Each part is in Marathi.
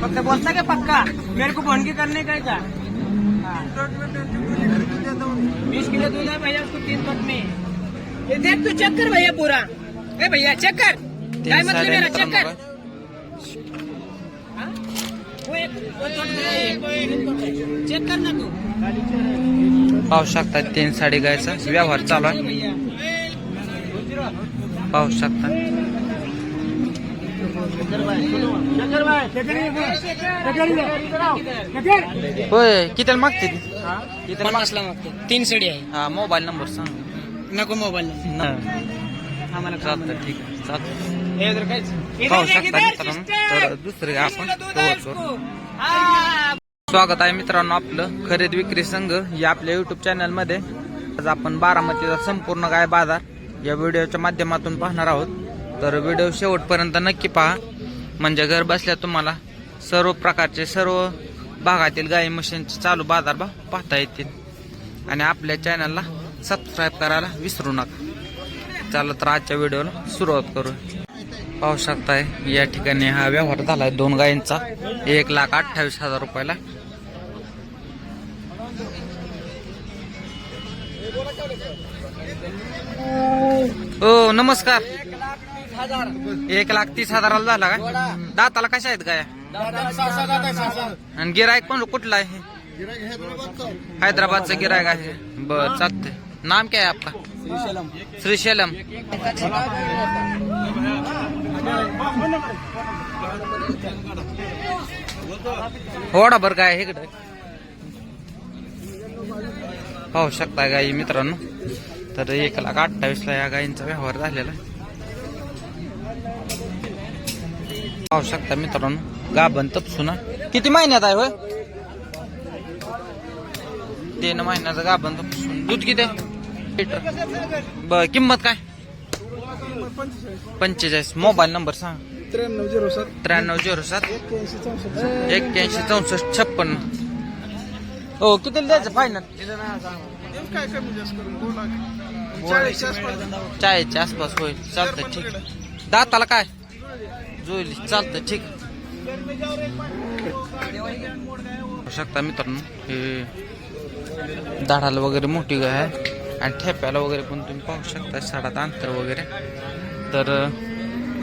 फक्त बोलता का पक्का? मेरे को भोंडकी करने का क्या. बीस किलो दूध है भैया उसको तीन पट में। ये देख तू चेक कर भैया पूरा। ए भैया चेक कर। काय मतलब मेरा मित्रांनो चेक कर. चेक कर ना तू। पाहू शकता तीन साडी गायचा. व्यवहार चालू आहे. पाहू शकता. होय कितीला मागते ती? कितीला माग- पन्नासला मागतो? तीन सडी आहे. हा मोबाईल नंबर सांग. नको मोबाईल. आम्हाला चालतं ठीक आहे. चालतं काहीच पाहू शकता मित्रांनो तर दुसरे आपण स्वागत आहे मित्रांनो आपलं खरेदी विक्री संघ या आपल्या युट्यूब चॅनलमध्ये. आज आपण बारामतीचा संपूर्ण गाय बाजार या व्हिडिओच्या माध्यमातून पाहणार आहोत. तर व्हिडिओ शेवटपर्यंत नक्की पहा. म्हणजे घर बसल्या तुम्हाला सर्व प्रकारचे सर्व भागातील गाई म्हशींचे चालू बाजार भाव पाहता येतील. आणि आपल्या चॅनलला सबस्क्राईब करायला विसरू नका. चला तर आजच्या व्हिडिओला सुरुवात करू. पाहू शकताय या ठिकाणी हा व्यवहार झालाय. दोन गायींचा एक लाख अठ्ठावीस हजार रुपयाला. हो नमस्कार. एक लाख तीस हजाराला झाला का? दाताला कशा आहेत गाया? आणि गिरायक पण कुठला आहे? हैदराबादचं गिरायक आहे. बर चालतंय. नाम क्या है आपका श्रीशैलम. होडा बर काय इकडे. पाहू शकता गाई मित्रांनो. तर एक लाख अठ्ठावीस ला या गायींचा व्यवहार झालेला आहे. पाहू शकता मित्रांनो. गाभण तपसुना किती महिन्यात आहे होय? तीन महिन्याचा गाभण तपसून दूध किती? लिटर. बर किंमत काय? पंचेचाळीस. मोबाईल नंबर सांग. त्र्याण्णव झिरो सात. त्र्याण्णव झिरो सात. एक्क्याऐंशी चौसष्ट. एक्क्याऐंशी चौसष्ट छप्पन्न हो किती द्यायचं फायनल काय कमी जास्त करून? दोन लाख. चाळीसच्या आसपास. होईल. चालतंय ठीक दाताला काय? जुळली चालतं ठीक शकता मित्रांनो हे दाढाला वगैरे मोठी गाय आहे. आणि ठेप्याला वगैरे पण तुम्ही पाहू शकता साडात अंतर वगैरे. तर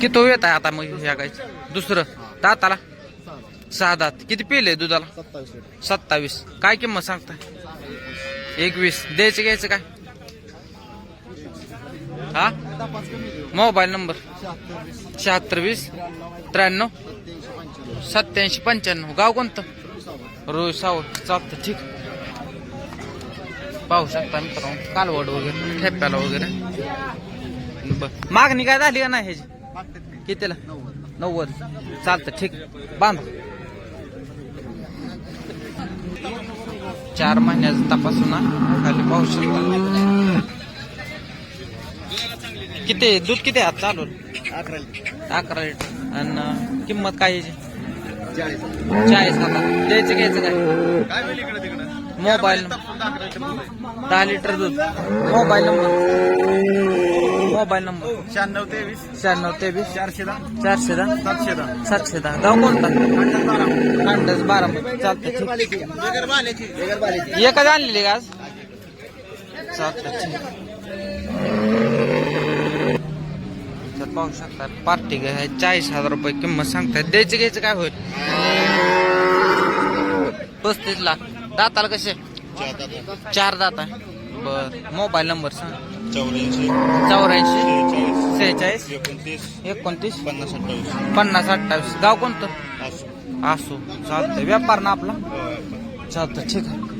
किती येत आहे आता मग या गायचं? दुसरं दाताला? सहा दात किती पिले दुधाला? सत्तावीस. काय किंमत सांगता एकवीस. द्यायचं घ्यायचं काय? हा? Mobile number? शहात्तर वीस त्र्याण्णव सत्याऐंशी पंच्याण्णव. गाव कोणतं? रोज सावत. चालतं ठीक. पाहू शकता मित्रांनो कालवड वगैरे ठेप्याला वगैरे. बर. मागणी काय झाली का नाही ह्याची? कितीला? नव्वद. चालतं ठीक. बांधा. चार महिन्याचा तपासून खाली पाहू शकता. किती दूध किती आहे आज चालू अकरा लिटर. अकरा लिटर. आणि किंमत काय याची? चाळीस. द्यायचं घ्यायचं काय? काय होईल इकडे तिकडे? मोबाईल दहा लिटर दूध. Mobile number. Mobile number. शहाण्णव तेवीस. शहाण्णव तेवीस. चारशे दहा. चारशे दहा. सातशे दहा. सातशे दहा. गाव कोणता? अंडज बारा. चालतं बाल्याची एकच आणलेली का आज? चालतं ठीक. पाहू शकता. पार्टी आहे? चाळीस हजार रुपये किंमत सांगताय. द्यायचं घ्यायचं काय होईल? पस्तीस लाख. दाताला कसे? चार दात बर. मोबाईल नंबर सांग. चौऱ्याऐंशी. चौऱ्याऐंशी. सेहेचाळीस. एकोणतीस. एकोणतीस. पन्नास अठ्ठावीस. पन्नास अठ्ठावीस. गाव कोणतं? असो असो चालतंय. व्यापार ना आपला? चालतं ठीक आहे.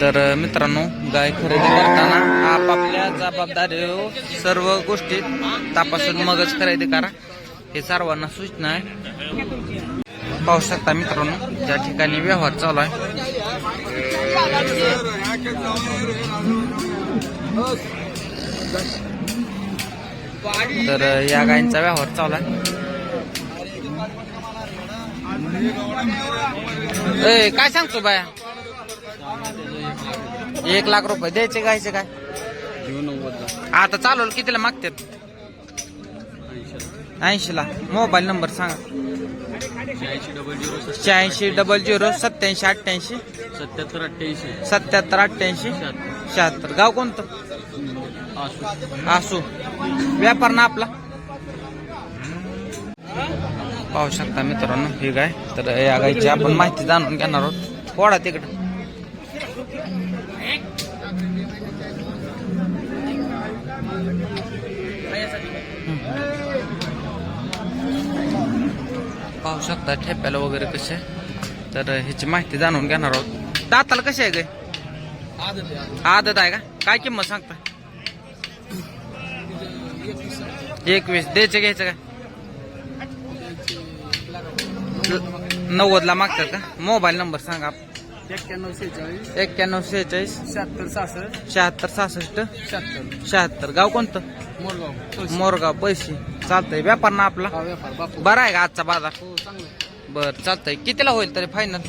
तर मित्रांनो गाय खरेदी करताना आपापल्या जबाबदारी सर्व गोष्टी तपासून मगच खरेदी करा. हे सर्वांना सूचना आहे. पाहू शकता मित्रांनो त्या ठिकाणी व्यवहार चालू आहे. तर या गायींचा व्यवहार चालू आहे. ए काय सांगतो बाया? एक लाख रुपये द्यायचे गायचे काय? आता चालवलं कितीला मागतात ऐंशी ला मोबाईल नंबर सांगा. शहाऐंशी डबल झिरो सत्याऐंशी अठ्ठ्याऐंशी. सत्याहत्तर अठ्ठ्याऐंशी. सत्याहत्तर अठ्ठ्याऐंशी. शहात्तर. गाव कोणतं? आसू. व्यापार ना आपला? पाहू शकता मित्रांनो ही गाय तर या गायची आपण माहिती जाणून घेणार आहोत. पोडा तिकडं. पाहू शकता ठेप्याला वगैरे कसे तर ह्याची माहिती जाणून घेणार आहोत. दाताला कसे आहे गाय आदत आहे का? काय किंमत सांगता? एकवीस. द्यायचं घ्यायचं काय नव्वदला मागतात का? मोबाईल नंबर सांगा. एक्क्याण्णव सेहेचाळीस. एक्क्याण्णव सेहेचाळीस. शहात्तर सहासष्ट. शहात्तर सहासष्ट. शहात्तर. शहात्तर. गाव कोणतं? मोरगाव. मोरगाव पैसे. चालतंय. व्यापार ना आपला. हा व्यापार. बापू. बरा आहे का आजचा बाजार? हो चांगलं बर चालतंय. कितीला होईल तरी फायनल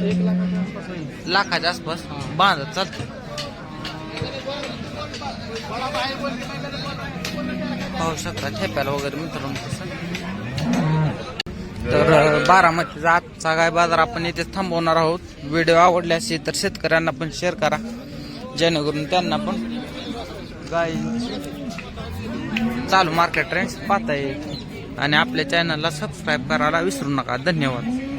एक लाखाच्या आसपास होईल. लाखाच्या आसपास? बांधत चालतंय. पाहू शकता ठेप्याला वगैरे मित्रांनो. तर बारामतीचा आजचा गाय बाजार आपण इथे थांबवणार आहोत. व्हिडिओ आवडले असेल तर शेतकऱ्यांना पण शेअर करा. जेणेकरून त्यांना पण गाय चालू मार्केट ट्रेंड्स पाहता येईल. आणि आपल्या चॅनलला सबस्क्राईब करायला विसरू नका. धन्यवाद.